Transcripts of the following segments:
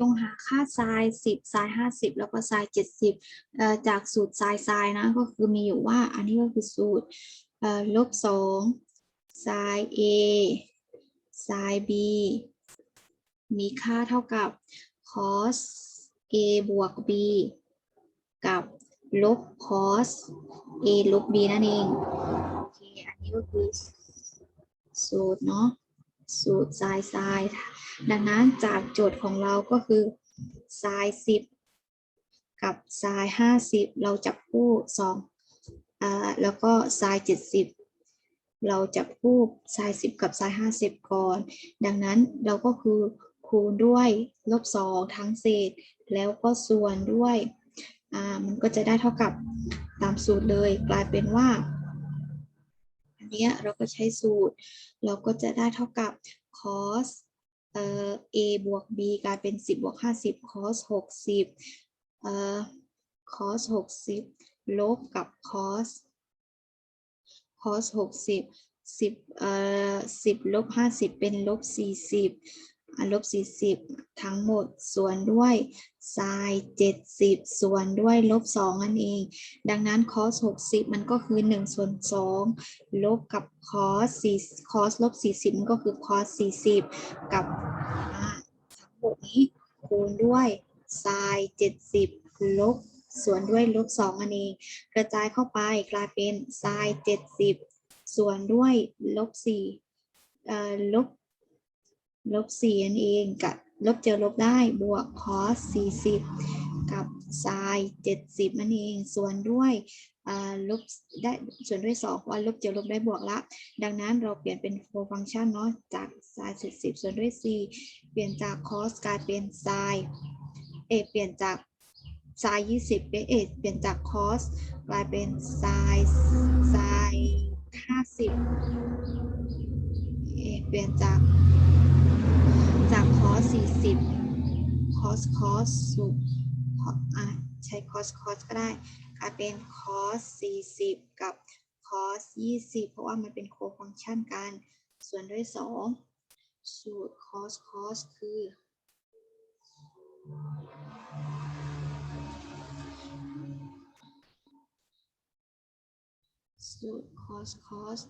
จงหาค่าไซน์สิบไซน์ห้าสิบแล้วก็ไซน์เจ็ดสิบเอ่อจากสูตรไซน์ไซน์นะก็คือมีอยู่ว่าอันนี้ก็คือสูตรลบสองไซน์ A ไซน์ B มีค่าเท่ากับ cos A บวก B กับลบ cos A ลบ B นั่นเองโอเคอันนี้ก็คือสูตรเนาะ สูตรไซน์ไซน์ดังนั้นจากโจทย์ของเราก็คือไซน์สิบกับไซน์ห้าสิบเราจับคู่สองอ่าแล้วก็ไซน์เจ็ดสิบเราจับคู่ไซน์สิบกับไซน์ห้าสิบก่อน ดังนั้นเราก็คือคูณด้วยลบสองทั้งเศษ แล้วก็ส่วนด้วยอ่ามันก็จะได้เท่ากับตามสูตรเลยกลายเป็นว่า เนี้ยเราก็ใช้สูตร เราก็จะได้เท่ากับ cos เอ่อ a บวก b กลายเป็น 10บวก50 cos 60เอ่อ cos 60 ลบกับ cos cos 60 10เอ่อ10ลบ50 เป็นลบ40 ลบ40 ทั้งหมดส่วนด้วย sin 70 ส่วนด้วยลบ2นั่นเอง ดังนั้น cos 60 มันก็คือ 1 ส่วน 2 ลบกับ cos 4 cos ลบ40 มันก็คือ cos 40 กับอ่าทั้งหมดนี้คูณด้วย sin 70 ลบส่วนด้วยลบ2อันเอง กระจายเข้าไปกลายเป็น sin 70 ส่วนด้วยลบ4เอ่อลบ ลบ4อันเองกับลบเจอลบได้บวก cos 40 กับ sin 70นั่นเอง ส่วนด้วยอ่าลบได้ส่วนด้วย2เพราะว่าลบเจอลบได้บวกละ ดังนั้นเราเปลี่ยนเป็น four function เนาะจาก sin 70 ส่วนด้วย 4 เปลี่ยนจาก cos กลายเป็น sin เอเปลี่ยนจาก sin 20เป็นเอเปลี่ยนจาก cos กลายเป็น sin sin 50เอเปลี่ยนจาก สิบคอสคอสสุกอะใช้คอสคอสก็ได้กลายเป็นคอสสี่สิบกับคอสยี่สิบเพราะว่ามันเป็นโคฟังชันกัน ส่วนด้วยสองสูตรคอสคอสคือสูตรคอสคอส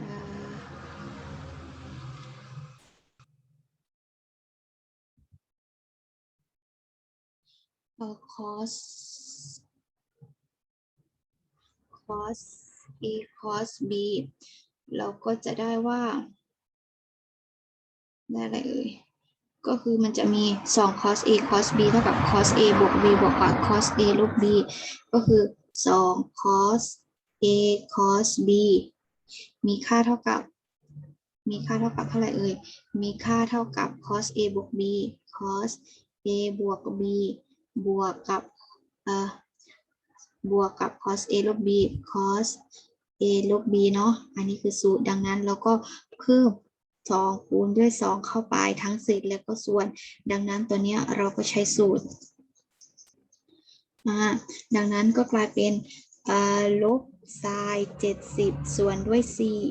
อ่า อ cos cos a cos b เราก็จะได้ว่า ได้อะไรเอ่ย ก็คือมันจะมี 2 cos a cos b เท่ากับ cos a บวก b บวกกับ cos a ลบ b ก็คือ 2 cos a cos b มีค่าเท่ากับ มีค่าเท่ากับเท่าไหร่เอ่ย มีค่าเท่ากับ cos a บวก b cos a บวก b บวกกับเอ่อบวกกับ cos a ลบ b cos a ลบ b เนาะอันนี้คือสูตรดังนั้นเราก็เพิ่ม2คูณด้วย 2 เข้าไปทั้งเศษแล้วก็ส่วน ดังนั้นตัวเนี้ยเราก็ใช้สูตรดังนั้นก็กลายเป็นลบ sin 70 ส่วนด้วย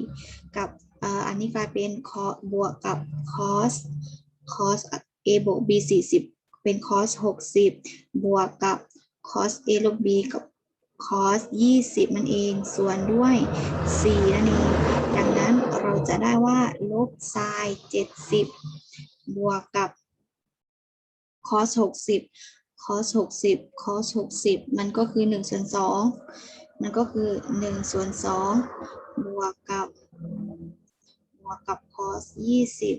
4 กับอ,อันนี้กลายเป็น cos บวกกับ cos cos a บวก b 40 เป็น cos 60 บวกกับ cos a ลบ b กับ cos 20มันเอง ส่วนด้วย 4 นั่นเอง ดังนั้นเราจะได้ว่าลบ sin 70 บวกกับ cos 60 cos 60 cos 60 มันก็คือ1ส่วน2มันก็คือ1ส่วน2บวกกับบวกกับ cos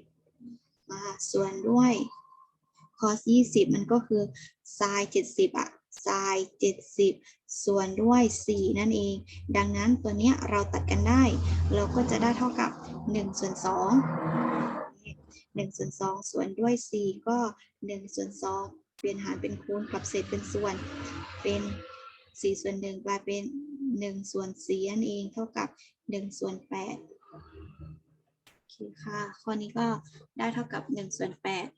20มาส่วนด้วย cos 20 มันก็คือ sin 70 อะ sin 70 ส่วนด้วย 4 นั่นเอง ดังนั้นตัวเนี้ยเราตัดกันได้ เราก็จะได้เท่ากับ1ส่วน2 1ส่วน2ส่วนด้วย 4 ก็1ส่วน2เปลี่ยนหารเป็นคูณกับเศษเป็นส่วน เป็น4ส่วน1กลายเป็น 1 ส่วน4นั่นเองเท่ากับ 1 ส่วน 8 โอเคค่ะ ข้อนี้ก็ได้เท่ากับ 1 ส่วน 8